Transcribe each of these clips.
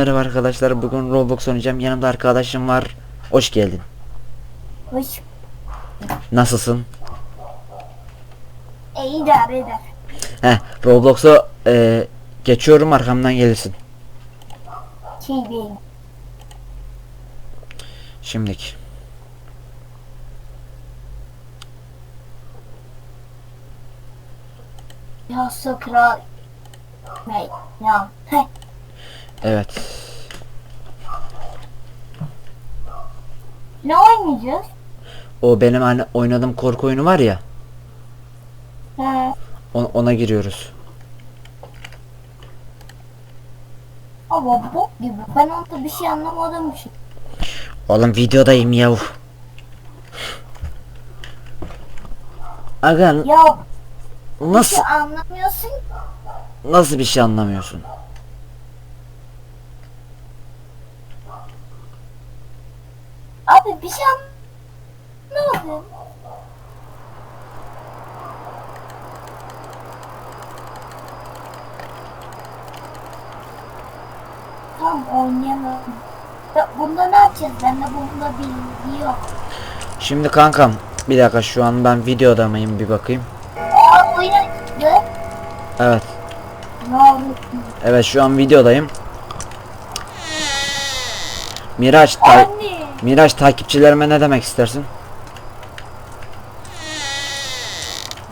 merhaba arkadaşlar. Bugün Roblox oynayacağım. Yanımda arkadaşım var. Hoş geldin. Hoş. Nasılsın? E, idare eder. Heh, Roblox'a e, geçiyorum arkamdan gelirsin. Şey değil. Şimdilik. Ya sakra. Ne? Ya. Evet. Ne oynayacağız? O benim hani oynadığım korku oyunu var ya. He. on- ona giriyoruz. Ama bok gibi. Ben onda bir şey anlamadım ki. Oğlum videodayım yav. Aga Ya bir nasıl şey anlamıyorsun. nasıl bir şey anlamıyorsun? Abi bir şey anlamadım. Tamam oynayamam. Ya bunda ne yapacağız? Bende bunda bilgi yok. Şimdi kankam bir dakika şu an ben videoda mıyım bir bakayım. Aa oyuna gitti. Evet. Evet şu an videodayım. Miraç ta Anne. Miraç takipçilerime ne demek istersin?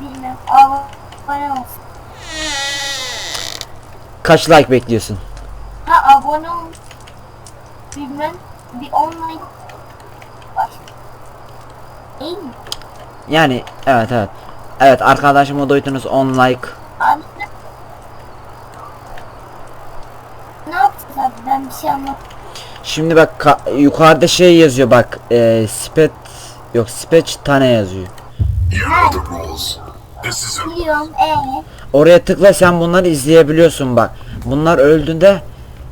Bilmem. Abone olsun. Kaç like bekliyorsun? Ha abone ol. Bilmem. Bir online. Baş. İyi mi? Yani evet evet. Evet arkadaşıma duydunuz 10 like. Abi. Ne yapacağız abi? Ben bir şey anlamadım. Şimdi bak ka- yukarıda şey yazıyor bak. E, spet yok speech tane yazıyor. A Biliyorum. Ee. Oraya tıkla sen bunları izleyebiliyorsun bak. Bunlar öldüğünde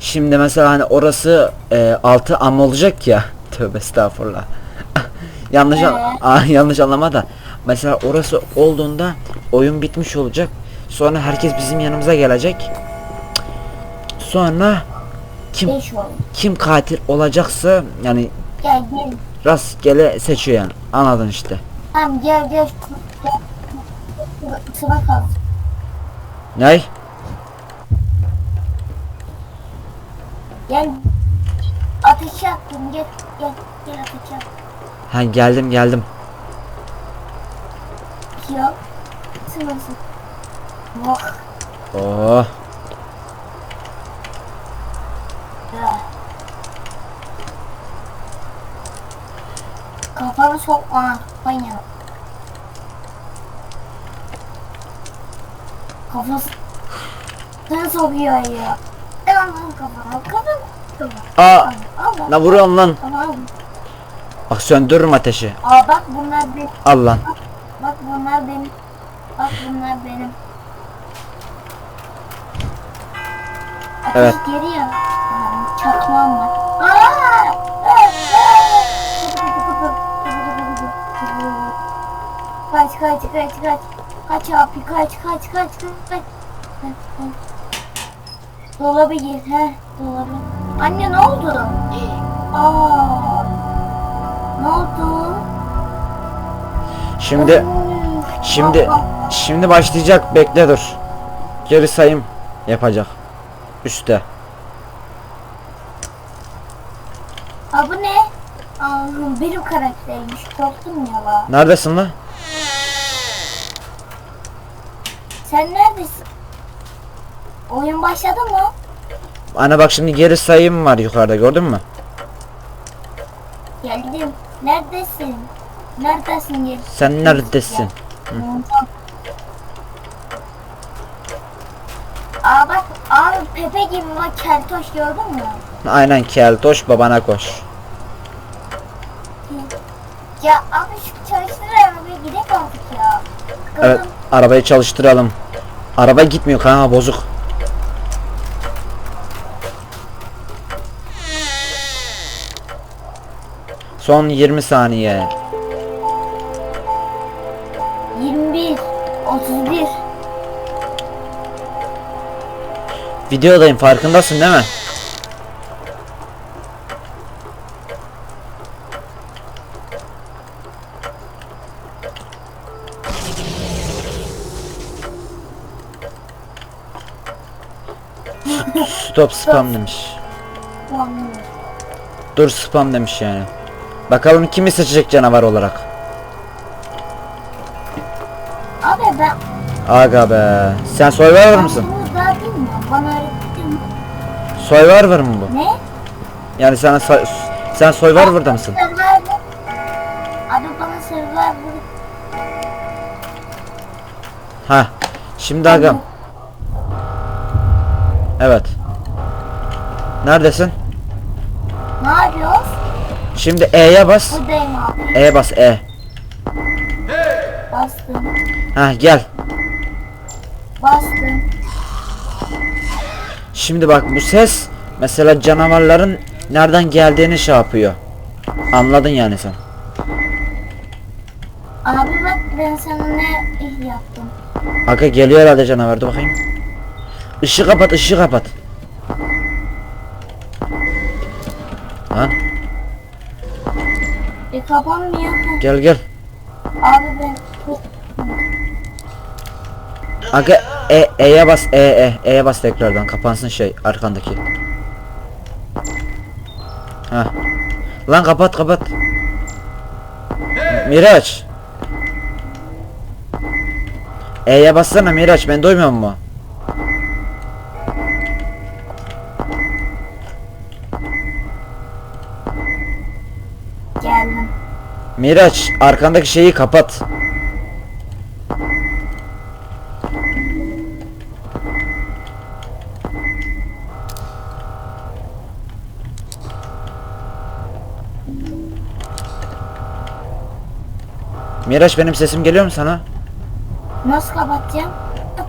şimdi mesela hani orası e, altı am olacak ya. Tövbe estağfurullah. yanlış an- Ee? Aa, yanlış anlama da. Mesela orası olduğunda oyun bitmiş olacak. Sonra herkes bizim yanımıza gelecek. Sonra kim kim katil olacaksa yani Gel gel. rastgele seçiyor yani. Anladın işte. Tamam gel gel. Sıra kaldı. Ne? Gel. Ateşe attım. Gel gel. Gel ateşe attım. Ha geldim geldim. Ya. Sırası. Vah. Oh. Ya. Kafanı sokma. Manyak. Kafası ne sokuyor ya? Tamam kafana. Kafana. Aa, Allah. ne vuruyorsun lan? Tamam. Bak söndürürüm ateşi. Aa bak bunlar benim. Al lan. Bak bunlar benim. Bak bunlar benim. Ateş Evet. geri ya. Çakmağım var. Kaç kaç kaç kaç. Abi kaç kaç kaç kaç. Dolaba gir he dolaba. Anne ne oldu? Aa! Ne oldu? Şimdi şimdi şimdi başlayacak. Bekle dur. Geri sayım yapacak. Üste. Aa bu ne? Allah'ım benim karakteriymiş. Korktum ya la. Neredesin lan? Sen neredesin? Oyun başladı mı? Ana bak şimdi geri sayım var yukarıda gördün mü? Geldim. Neredesin? Neredesin gel. Sen neredesin? Aa bak abi Pepe gibi bak keltoş gördün mü? Aynen keltoş babana koş. Ya abi şu çalıştır arabayı gidelim artık ya. Evet arabayı çalıştıralım. Araba gitmiyor kanka bozuk. Son 20 saniye. 21 31 Videodayım farkındasın değil mi? Stop spam demiş. Dur spam demiş yani. Bakalım kimi seçecek canavar olarak. Abi ben Aga be. Sen Survivor mısın? mi? Survivor mı bu? Ne? Yani sana sa- sen Survivor'da mısın? Abi bana Survivor. Ha. Şimdi agam. Evet. Neredesin? Ne yapıyoruz? Şimdi E'ye bas. Buradayım abi. E bas E. Bastım. Ha gel. Bastım. Şimdi bak bu ses mesela canavarların nereden geldiğini şey yapıyor. Anladın yani sen. Abi bak ben sana ne yaptım. Aga geliyor herhalde canavar dur bakayım. Işığı kapat ışığı kapat. Lan E kapanmıyor. gel gel. Abi ben Aga E E'ye bas E E E'ye bas tekrardan kapansın şey arkandaki. Ha. Lan kapat kapat. Miraç. E'ye bassana Miraç ben duymuyor mu? Miraç arkandaki şeyi kapat. Miraç benim sesim geliyor mu sana? Nasıl kapatacağım?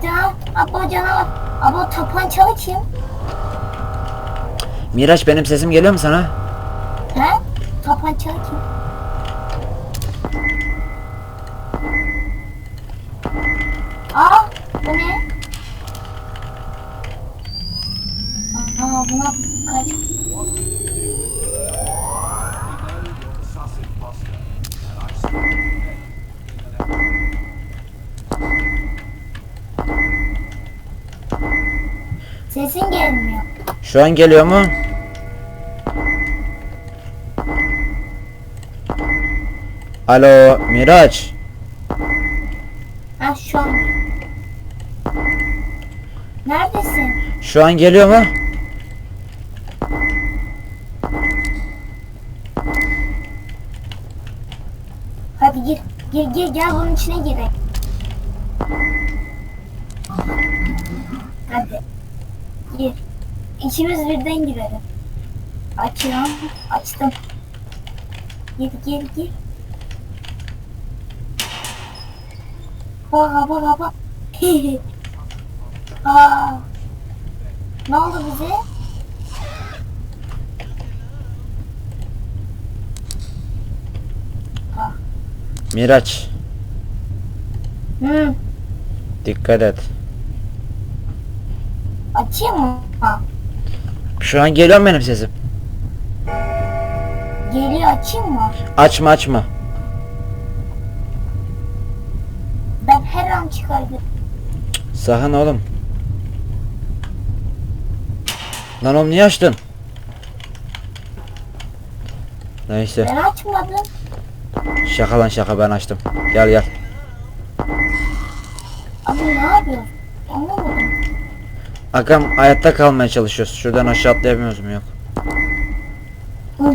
Canavar. Abo canavar. Abo tapançalı kim? Miraç benim sesim geliyor mu sana? He? Tapançalı kim? Bu ne? Aa buna kaç? Sesin gelmiyor. Şu an geliyor mu? Alo Miraç. Ha şu an. Neredesin? Şu an geliyor mu? Hadi gir. Gir gir gel bunun içine girek. Hadi. Gir. İkimiz birden girelim. Açıyorum. Açtım. Gir gir gir. Bak bak bak. Aa. Ne oldu bize? Miraç Hı. dikkat et. Açayım mı? Şu an geliyor benim sesim? Geliyor açayım mı? Açma açma. Ben her an çıkardım. Sakın oğlum. Lan oğlum niye açtın? Neyse Ben açmadım. şaka lan şaka ben açtım. Gel gel. Abi ne yapıyorsun? Anlamadım. Agam hayatta kalmaya çalışıyoruz. Şuradan aşağı atlayamıyoruz mu yok? Hı.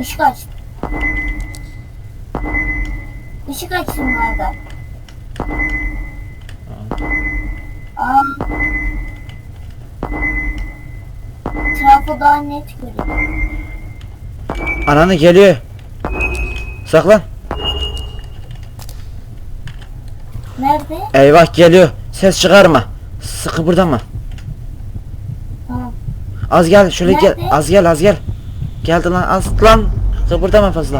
Işık açtım. Işık açtım nerede? Aa. Trafo daha net görüyor. Ananı geliyor. Saklan. Nerede? Eyvah geliyor. Ses çıkarma. Sıkı burada mı? Tamam. Az gel şöyle gel. Nerede? Az gel az gel. Geldi lan az lan. Kıpırdama fazla.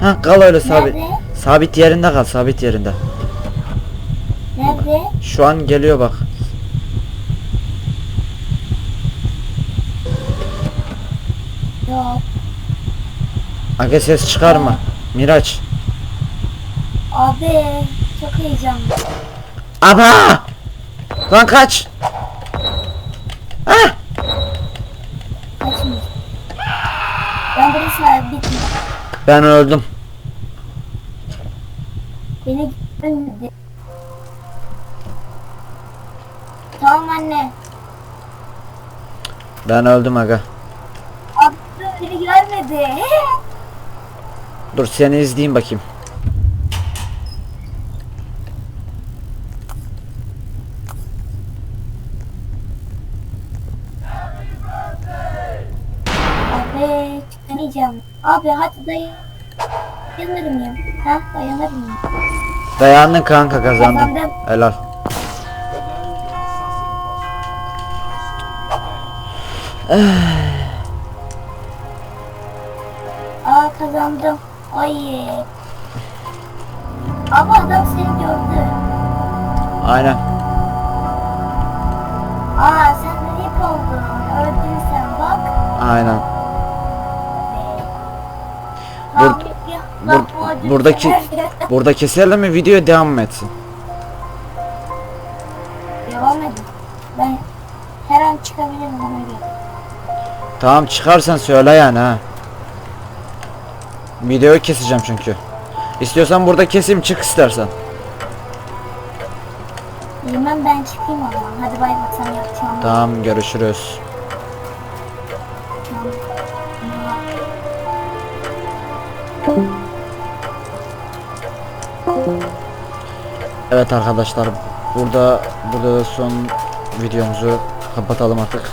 Ha kal öyle sabit. Nerede? Sabit yerinde kal sabit yerinde. Nerede? Şu an geliyor bak. Aga ses çıkarma. Miraç. Abi çok heyecanlı. Aba! Lan kaç. Ah! Kaçmış. Ben buraya sahip bittim. Ben öldüm. Beni gitmedi. Tamam anne. Ben öldüm aga. Beni görmedi. Dur seni izleyeyim bakayım. Abi çıkamayacağım. Abi hadi day dayanır mıyım? Ha dayanır mıyım? Dayandın kanka kazandın. Kazandım. Helal. Aa kazandım. Ay. Abi adam seni gördü. Aynen. Aa sen de ilk oldun. Öldün sen bak. Aynen. Bur bur- buradaki- Burada keselim mi video devam mı etsin? Devam edin. Ben her an çıkabilirim ona göre. Tamam çıkarsan söyle yani ha. Videoyu keseceğim çünkü. İstiyorsan burada keseyim çık istersen. Bilmem ben çıkayım o zaman. Hadi bay bay sen yapacağım. Tamam görüşürüz. Evet arkadaşlar burada burada da son videomuzu kapatalım artık.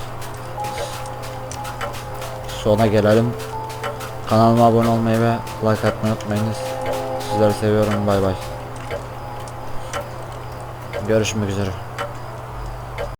Sona gelelim. Kanalıma abone olmayı ve like atmayı unutmayınız. Sizleri seviyorum bay bay. Görüşmek üzere.